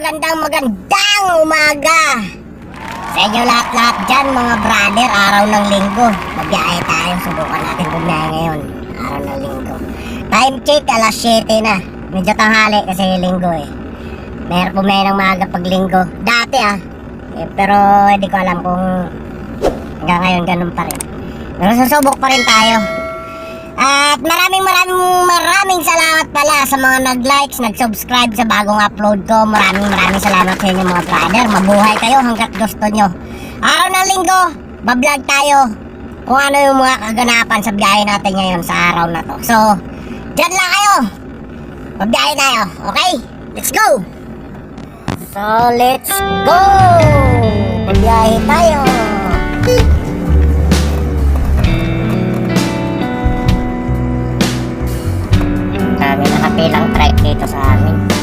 magandang magandang umaga sa inyo lahat-lahat dyan mga brother, araw ng linggo. Mabiyahe tayo, subukan natin bumiyahe ngayon. Araw ng linggo. Time check, alas 7 na. Medyo tanghali kasi linggo eh. Meron pumiyahe ng maaga pag linggo. Dati ah. Eh, pero hindi ko alam kung hanggang ngayon ganun pa rin. Pero susubok pa rin tayo. At maraming maraming maraming salamat pala sa mga nag-likes, nag-subscribe sa bagong upload ko. Maraming maraming salamat sa inyo mga brother. Mabuhay kayo hanggat gusto nyo. Araw ng linggo, bablog tayo kung ano yung mga kaganapan sa biyahe natin ngayon sa araw na to. So, dyan lang kayo. Mabiyahe tayo, okay? Let's go! So, let's go! Mabiyahe tayo! Dami nakapilang trike dito sa amin.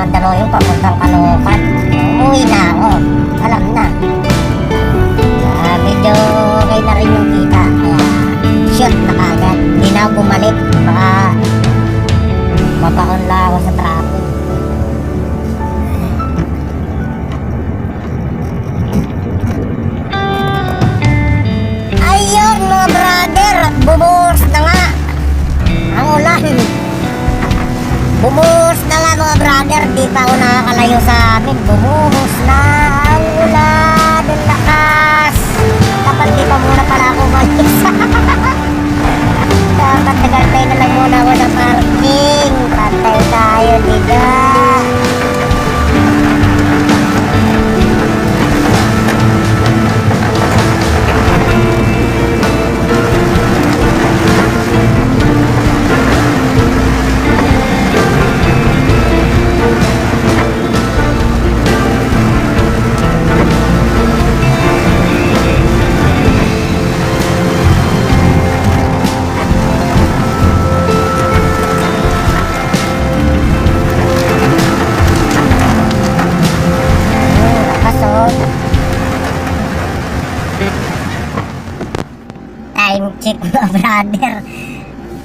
Mandaluyong papuntang Caloocan. Umuwi na ako. Alam na. Ah, medyo okay na rin yung kita. Kaya, shoot na kagad. Hindi na ako bumalik. Baka mabaon lang ako sa traffic. Ayun mga brother, bumuhos na nga. Ang ulan. Bumuhos na nga mga brother, di pa ako nakakalayo sa amin. Bumuhos na ang ulan, ang lakas. Dapat di pa muna pala ako umalis. Dapat nagantay na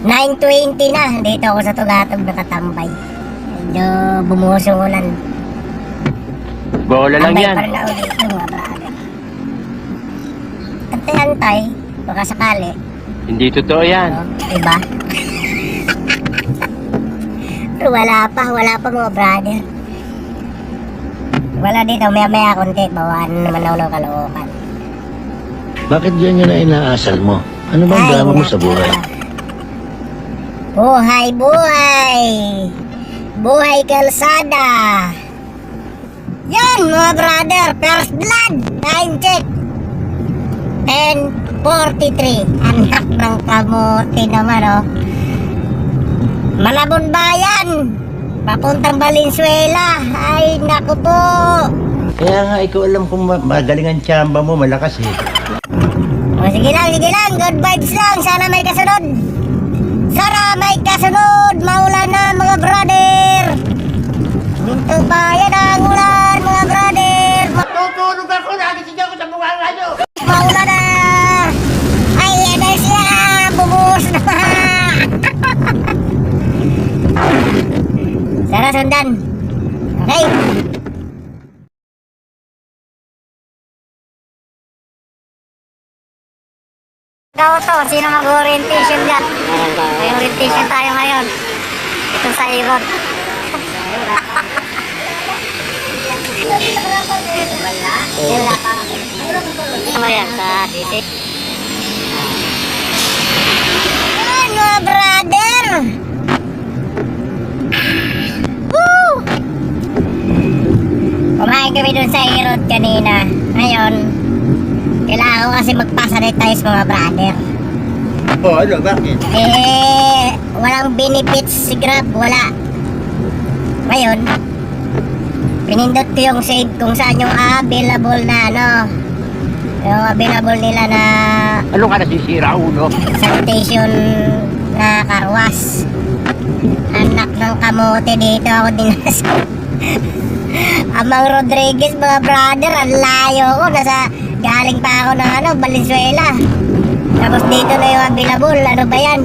9.20 na. Dito ako sa Tugatog nakatambay. Medyo bumuhos yung ulan. Bola lang Tambay yan. dito mga brother. Antay-antay. Baka sakali. Hindi totoo yan. Oh, diba? Pero wala pa, wala pa mga brother. Wala dito, maya maya konti, bawaan naman ako ng kalookan. Bakit ganyan na inaasal mo? Ano bang drama mo sa buhay? Buhay, buhay! Buhay kalsada! Yan mga brother, first blood! Time check! 10.43 Anak ng kamote naman oh. Malabon Bayan! Papuntang Valenzuela! Ay, naku po! Kaya nga ikaw alam kung ma- magaling ang tsamba mo, malakas eh. O sige lang, sige lang. Good vibes lang. Sana may kasunod. Sana may kasunod. Maulan na mga brother. Dito pa yan ang ulan mga brother. Ma- Tutulog ako, nagising ako sa mga radyo. Maulan na. Ay, ano siya. Bumuhos na. Sana sundan. Okay. Ikaw to, sino mag-orientation dyan? May orientation tayo ngayon. Ito sa Irod. Ano yan sa city? Ano, brother? Woo! Kumain kami dun sa Irod kanina. Ngayon, kailangan ko kasi magpasanitize mga brother. Oh, ano, bakit? Eh, walang benefits si Grab, wala. Ngayon, pinindot ko yung save kung saan yung available na ano, yung available nila na Ano ka nasisira, ulo? sanitation na karwas. Anak ng kamote dito ako dinasal. Amang Rodriguez, mga brother, ang layo ko. Nasa, galing pa ako ng ano, Valenzuela. Tapos dito na yung available. Ano ba yan?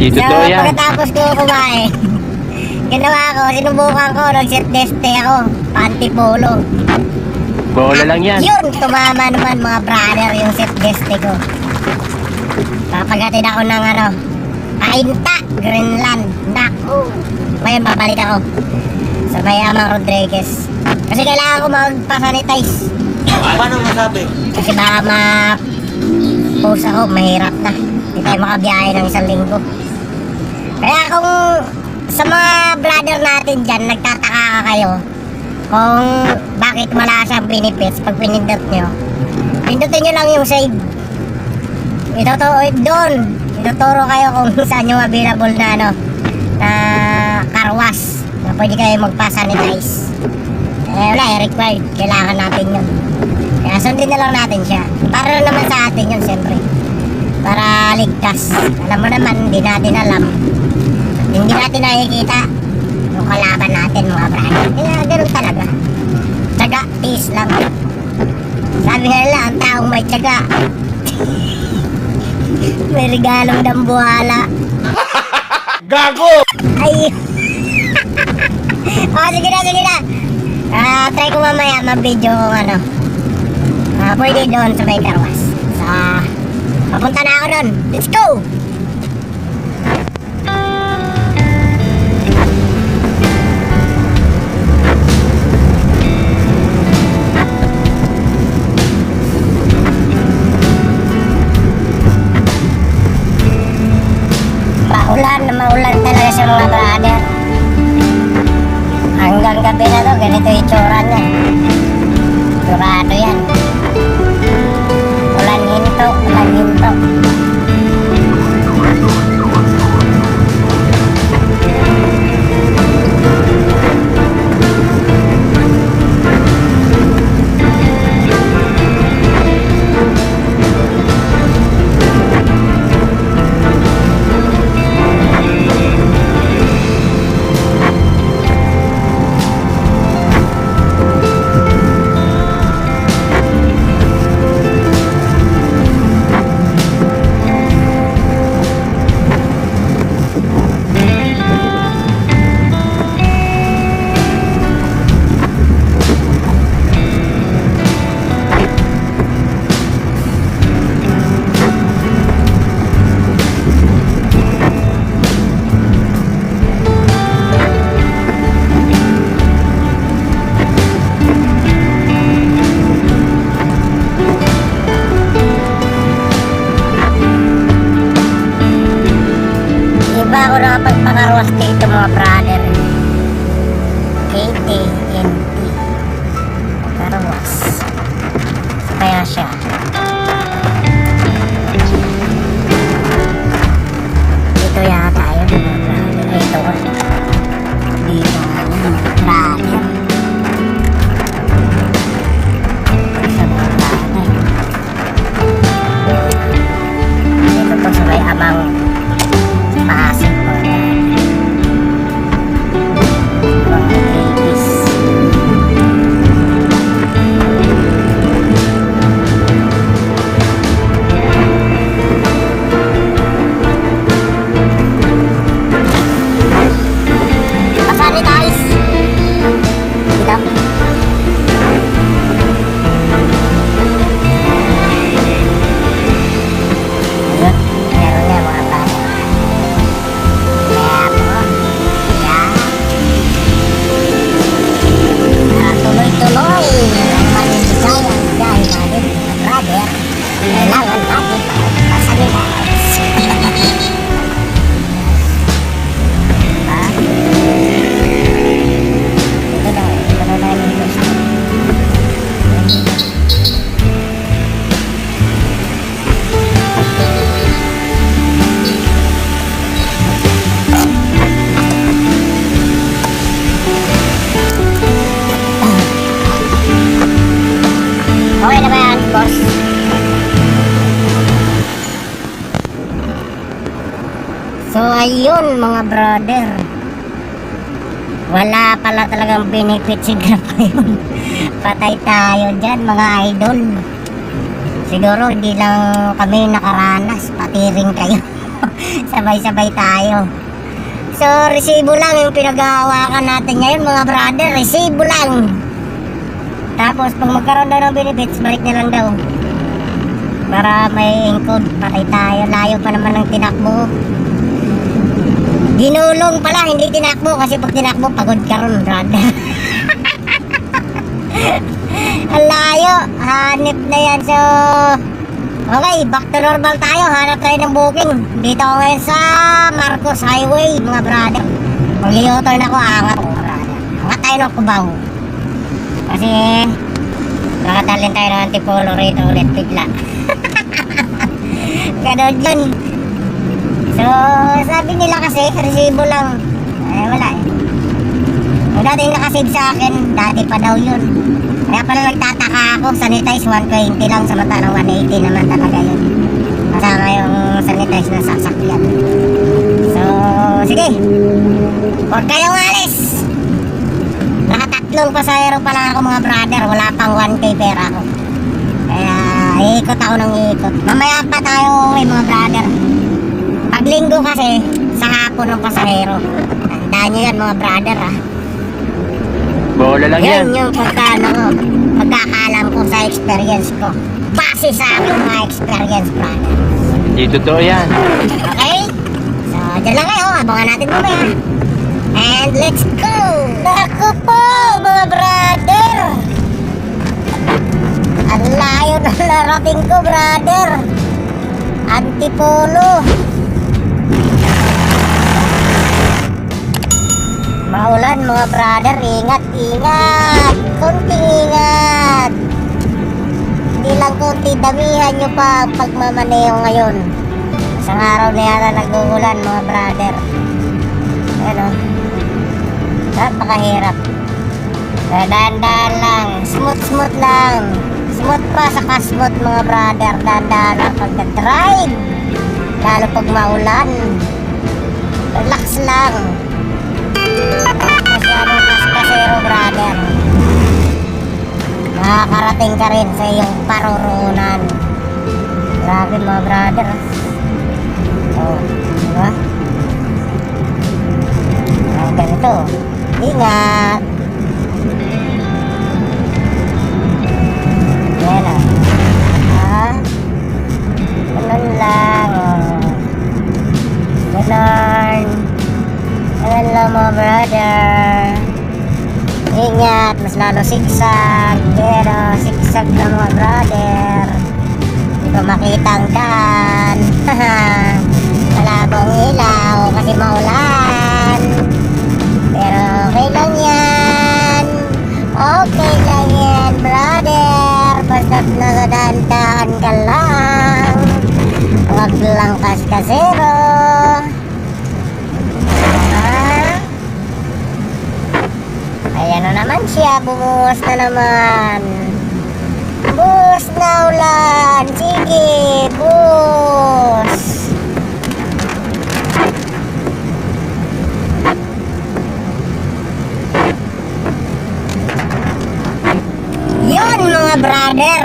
Hindi So, pagkatapos ko kumain, ginawa ko, sinubukan ko, nag-set deste ako, panty polo. Bola lang yan. Yun, tumama naman mga brother yung set deste ko. Papagatin ako ng ano, Ainta, Greenland. Naku. Ngayon, babalik ako sa may Amang Rodriguez. Kasi kailangan ko magpa-sanitize. Paano masabi? Kasi baka ma-post ako, mahirap na. Hindi tayo makabiyahe ng isang linggo. Kaya kung sa mga brother natin dyan, nagtataka ka kayo kung bakit wala siyang benefits pag pinindot nyo. Pindutin nyo lang yung save. Ituturo doon. Ituturo kayo kung saan yung available na ano na karwas na pwede kayo magpa-sanitize. Eh wala, eh, required. Kailangan natin yun. Sundin na lang natin siya. Para na naman sa atin yun, siyempre. Para ligtas. Alam mo naman, hindi natin alam. Hindi natin nakikita yung kalaban natin, mga brother. Kaya ganun talaga. Tsaga, peace lang. Sabi nga nila, ang taong may tsaga. may regalong dambuhala. Gago! Ay! oh, sige na, sige na. Ah, try ko mamaya ma-video kung Ah, pwede doon sa may karwas. Sa... Papunta na ako doon. Let's go! Maulan na maulan talaga sa mga brother. Hanggang gabi na to, ganito itsura niya. Sigurado yan. Não, não. Mga brother. Wala pala talagang benefit si Grab ngayon. Patay tayo dyan mga idol. Siguro hindi lang kami nakaranas, pati rin kayo. Sabay-sabay tayo. So, resibo lang yung pinag-aawakan natin ngayon mga brother. Resibo lang. Tapos, pag magkaroon daw ng benefits, balik na lang daw. Para may encode, patay tayo. Layo pa naman ng tinakbo. Ginulong pala, hindi tinakbo. Kasi pag tinakbo, pagod ka ron. Ang layo. Hanip na yan. So, okay, back to normal tayo. Hanap tayo ng booking. Dito ako ngayon sa Marcos Highway, mga brother. Mag-u-turn ako, angat ko, brother. Angat tayo ng kubaw. Kasi, nakadalhin tayo ng antipolo rito ulit bigla. Ganon yun. So, sabi nila kasi, resibo lang. Eh, wala eh. Yung dati nakasave sa akin, dati pa daw yun. Kaya pala nagtataka ako, sanitize 120 lang, samantalang 180 naman talaga yun. Kasama yung sanitize na sasakyan. So, sige. Huwag kayong alis. Nakatatlong pasahero pa lang ako mga brother, wala pang 1k pera ko. Kaya, iikot ako ng iikot. Mamaya pa tayo uwi mga brother. Pag linggo kasi, sa hapon ng pasahero. Tandaan nyo yan mga brother ah. Bola lang yan. Yan yung pagkano ko, pagkakalam ko sa experience ko. Base sa aking mga experience, brother. Hindi totoo yan. Okay? So, dyan lang kayo. Abangan natin mamaya. And let's go! Naku po, mga brother! Ang layo na narating ko, brother! Antipolo! Maulan, mga brother. Ingat, ingat! Kunting ingat! Hindi lang kunti, damihan nyo pa ang pagmamaneo ngayon. Isang araw na yata nag-uulan mga brother. Ano? Napakahirap. Dahan-dahan lang. Smooth-smooth lang. Smooth pa sa smooth mga brother. Dahan-dahan lang pagka-drive. Lalo pag maulan. Relax lang. Masyadong kaskasero brother. Makakarating ka rin sa iyong paroroonan. Grabe mga brother. Oh, di ba? Ah, ganito. Ingat. Mga brother. Ingat. Mas lalo sigsag. Pero sigsag na mga brother. Hindi ko makita ang daan. Malabong ilaw kasi maulan. Pero okay lang yan. Okay lang yan, brother. Basta't nakadahan-dahan ka lang. Huwag lang kaskasero. Ah? Ayan na naman siya. Bumuhos na naman. Bus na ulan. Sige, bus. Yun mga brother.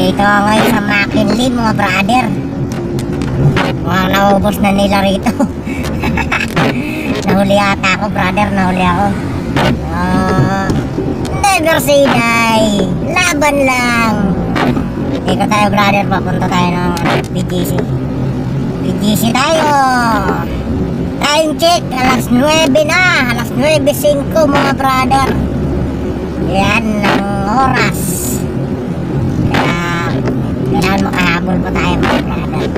Dito ngayon sa McKinley mga brother. Mga naubos na nila rito. nahuli ata ako brother, nahuli ako. Ah, never say die. Laban lang. Dito tayo brother, papunta tayo ng BGC. BGC tayo. Time check, alas 9 na. Alas 9.05 mga brother. Yan ang oras. Kaya, kailangan makahabol pa tayo mga brother.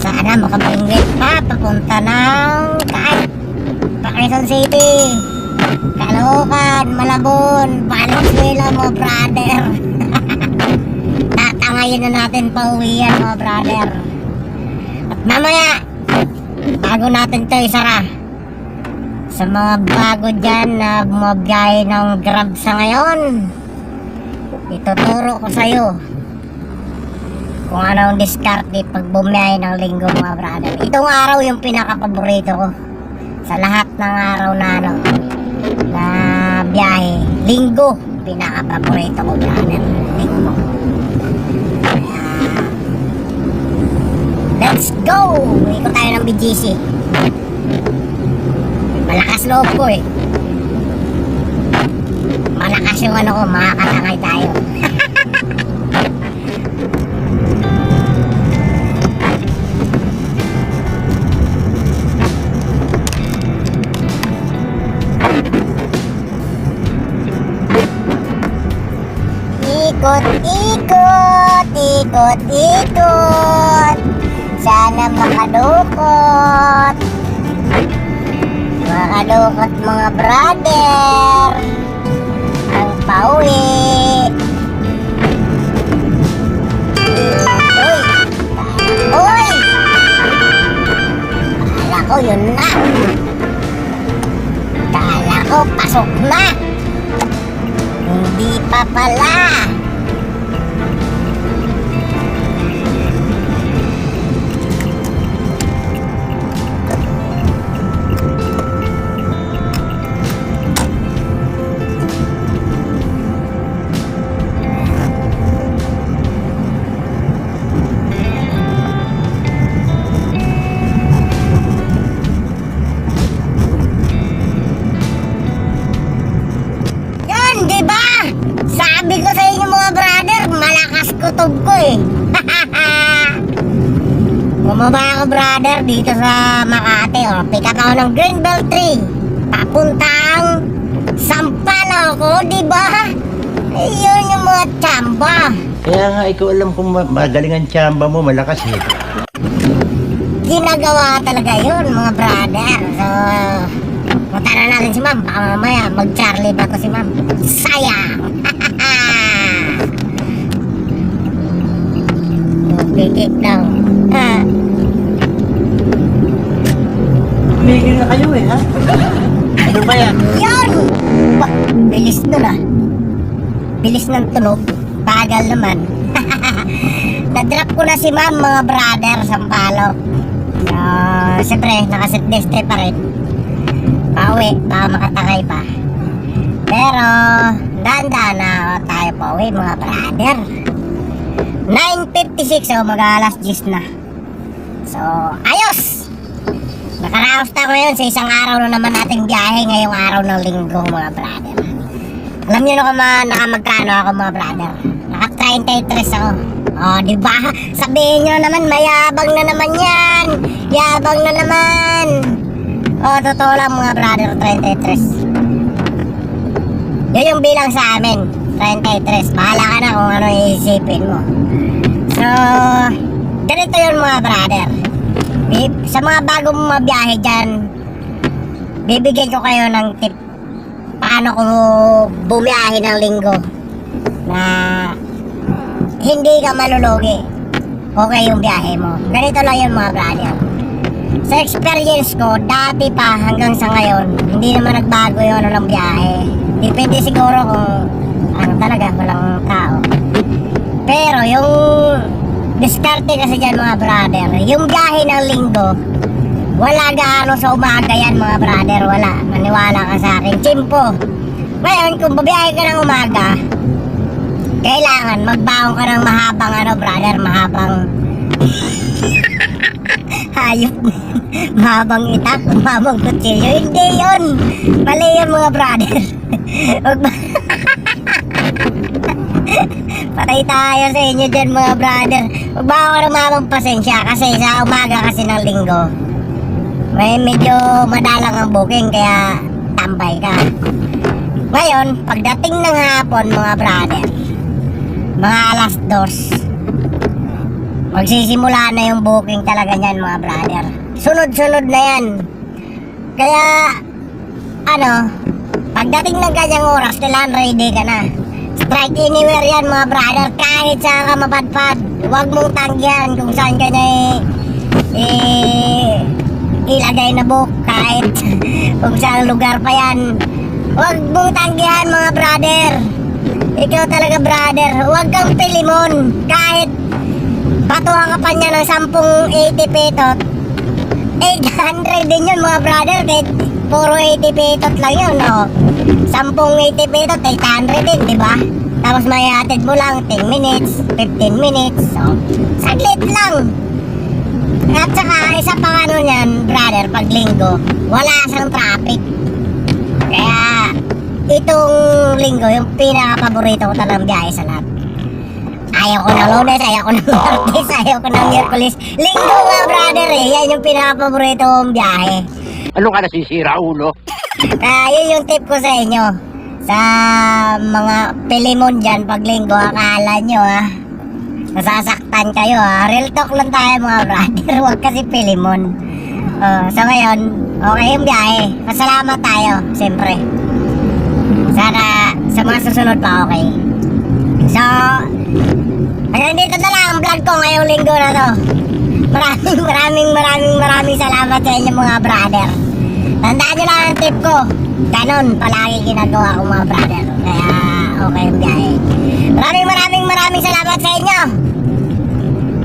Sana makabingwit pa papunta ng kahit pa Quezon City. Caloocan, Malabon, Valenzuela mga brother. Tatangayin na natin pa uwi yan mga brother. At mamaya, bago natin ito isara, sa mga bago dyan na bumabiyahe ng Grab sa ngayon, ituturo ko sa'yo kung anong diskarte pag bumiyahe ng linggo mga brother. Itong araw yung pinaka-paborito ko. Sa lahat ng araw na ano, na biyahe. Linggo, pinaka-paborito ko brother. Linggo. Kaya, let's go! Ikot tayo ng BGC. Malakas loob ko eh. Malakas yung ano ko, makakatangay tayo. Ikot, ikot, ikot, ikot. Sana makadukot. Makadukot mga brother. Ang pauwi. Uy! Uy! Kala ko yun na. Kala ko pasok na. Hindi pa pala. Brother dito sa Makati. Oh. Pick up ako ng Greenbelt Tree. Papuntang Sampalo ako, di ba? Yun yung mga tsamba. Kaya nga, ikaw alam kung ma- magaling ang tsamba mo, malakas eh. ginagawa talaga yun mga brother so punta na natin si ma'am baka mamaya mag Charlie ba to si ma'am sayang Pipik daw ah, Tumigil na kayo eh, ha? Ano ba yan? yun ba, bilis nun ah bilis ng tunog. Bagal naman. Na-drop ko na si ma'am mga brother sa palo. So siyempre nakaset deste pa rin. Pauwi baka makatakay pa. Pero dahan-dahan na tayo pauwi mga brother. 9.56 so mag alas 10 na. So nakaraos na ngayon sa isang araw na naman nating biyahe ngayong araw ng linggo mga brother. Alam niyo na kung ma- nakamagkano ako mga brother? Naka 33 ako. Oh di ba? Sabihin niyo naman mayabang na naman yan. Yabang na naman. Oh totoo lang mga brother 33 yun yung bilang sa amin 33 bahala ka na kung ano iisipin mo. So ganito yun mga brother sa mga bagong mabiyahe dyan bibigyan ko kayo ng tip paano ko bumiyahe ng linggo na hindi ka malulugi. Okay yung biyahe mo. Ganito lang yun mga brother sa experience ko dati pa hanggang sa ngayon hindi naman nagbago yung ano ng biyahe. Depende siguro kung ano talaga walang tao. Pero yung diskarte kasi dyan mga brother yung biyahe ng linggo wala gaano sa umaga yan mga brother, wala. Maniwala ka sa akin. Chimpo. Ngayon, kung babiyahe ka ng umaga, kailangan magbaon ka ng mahabang ano brother, mahabang hayop. mahabang itak, mahabang kutsilyo. Hindi yun. Mali yun mga brother. Ba- Patay tayo sa inyo dyan mga brother. Magbaon ka ng mahabang pasensya kasi sa umaga kasi ng linggo may medyo madalang ang booking kaya tambay ka. Ngayon, pagdating ng hapon mga brother, mga alas dos, magsisimula na yung booking talaga niyan mga brother. Sunod-sunod na yan. Kaya, ano, pagdating ng kanyang oras, kailangan ready ka na. Strike anywhere yan mga brother, kahit saan ka mapadpad. Huwag mong tanggihan kung saan ka niya eh, eh, ilagay na book kahit kung saan lugar pa yan. Huwag mong tanggihan mga brother. Ikaw talaga brother. Huwag kang pilimon kahit patuha ka pa niya ng 10 80 petot, 800 din yun mga brother. Kahit puro 80 petot lang yun, no? 10 80 petot, 800 din, di ba? Tapos may hatid mo lang 10 minutes, 15 minutes. So, saglit lang. At saka, isa pang ano niyan, brother, pag linggo, wala siyang traffic. Kaya, itong linggo, yung pinaka-paborito ko talagang biyahe sa lahat. Ayaw ko ng lunes, ayaw ko ng martes, ayaw ko ng miyerkules. Linggo nga, brother, eh. Yan yung pinaka-paborito kong biyahe. Ano ka nasisira, ulo? Kaya yun yung tip ko sa inyo. Sa mga pilimon dyan, pag linggo, akala nyo, ah. Nasasaktan kayo, ah. Real talk lang tayo, mga brother. Huwag kasi pilimon. Oh, so ngayon, okay yung biyahe. Pasalamat tayo, siyempre. Sana sa mga susunod pa okay. So, hanggang dito na lang ang vlog ko ngayong linggo na to. Maraming maraming maraming maraming salamat sa inyo mga brother. Tandaan nyo lang ang tip ko. Ganon, palagi ginagawa ko mga brother. Kaya okay biyahe. Maraming maraming maraming salamat sa inyo.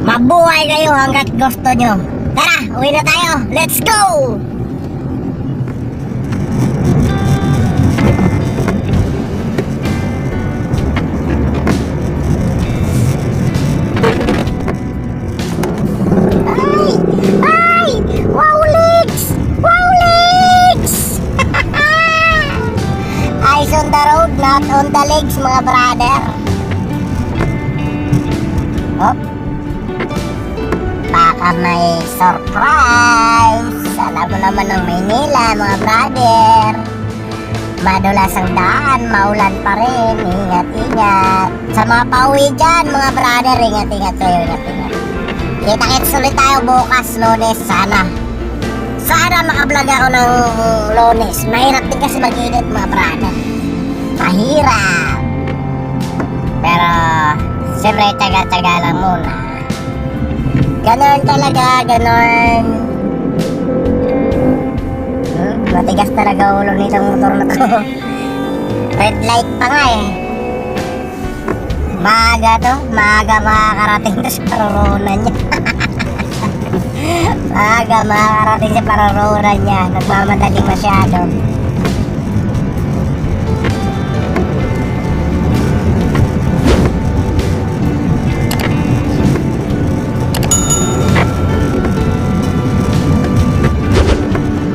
Mabuhay kayo hanggat gusto nyo. Tara, uwi na tayo. Let's go! Mga brother. Hop. Baka may surprise. Alam mo naman ng Maynila, mga brother. Madulas ang daan, maulan pa rin. Ingat, ingat. Sa mga pauwi dyan, mga brother, ingat, ingat kayo, ingat, ingat. Kita-kits ulit tayo bukas, lunes, sana. Sana makablog ako ng lunes. Mahirap din kasi mag-edit, mga brother. Mahirap. Pero, siyempre, taga-taga lang muna. Ganon talaga, ganon. Hmm, matigas talaga ulo nitong motor na to. Red light pa nga eh. Maaga to, maaga makakarating to sa paruroonan niya. maaga makakarating sa paruroonan niya. Nagmamadali masyado.